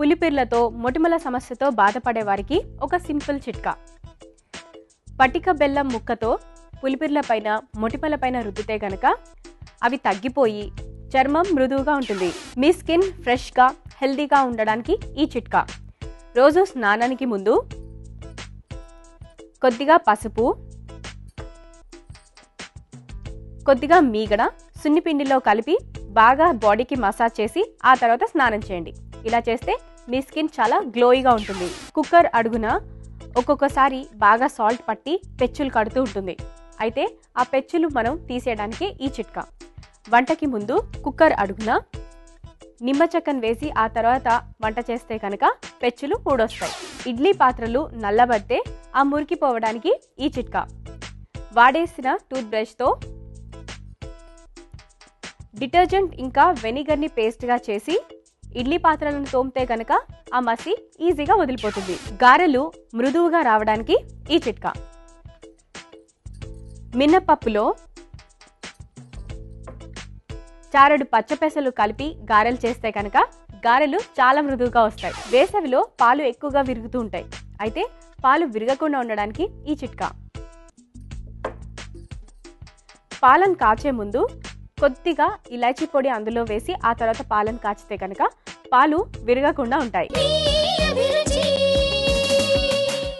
పులిపిర్లతో మొటిమల సమస్యతో బాధపడే వారికి ఒక సింపుల్ చిట్కా. పటిక బెల్లం ముక్కతో పులిపిర్ల పైన మొటిమల పైన రుద్దితే గనక అవి తగ్గిపోయి చర్మం మృదువుగా ఉంటుంది. మీ స్కిన్ ఫ్రెష్గా హెల్దీగా ఉండడానికి ఈ చిట్కా. రోజు స్నానానికి ముందు కొద్దిగా పసుపు కొద్దిగా మీగడ సున్నిపిండిలో కలిపి బాగా బాడీకి మసాజ్ చేసి ఆ తర్వాత స్నానం చేయండి. ఇలా చేస్తే మీ స్కిన్ చాలా గ్లోయిగా ఉంటుంది. కుక్కర్ అడుగున ఒక్కొక్కసారి బాగా సాల్ట్ పట్టి పెచ్చులు కడుతూ ఉంటుంది. అయితే ఆ పెచ్చులు మనం తీసేయడానికి ఈ చిట్కా. వంటకి ముందు కుక్కర్ అడుగున నిమ్మ చెక్కను వేసి ఆ తర్వాత వంట చేస్తే కనుక పెచ్చులు ఊడొస్తాయి. ఇడ్లీ పాత్రలు నల్లబడితే ఆ మురికిపోవడానికి ఈ చిట్కా. వాడేసిన టూత్ బ్రష్తో డిటర్జెంట్ ఇంకా వెనిగర్ని పేస్ట్గా చేసి ఇడ్లీ పాత్రలను తోమితే కనుక ఆ మసి ఈజీగా వదిలిపోతుంది. గారెలు మృదువుగా రావడానికి ఈ చిట్కా. మినపప్పులో చారడు పచ్చపెసలు కలిపి గారెలు చేస్తే కనుక గారెలు చాలా మృదువుగా వస్తాయి. వేసవిలో పాలు ఎక్కువగా విరుగుతూ ఉంటాయి. అయితే పాలు విరగకుండా ఉండడానికి ఈ చిట్కా. పాలను కాచే ముందు కొద్దిగా ఇలాచీ పొడి అందులో వేసి ఆ తర్వాత పాలను కాచితే కనుక పాలు విరగకుండా ఉంటాయి.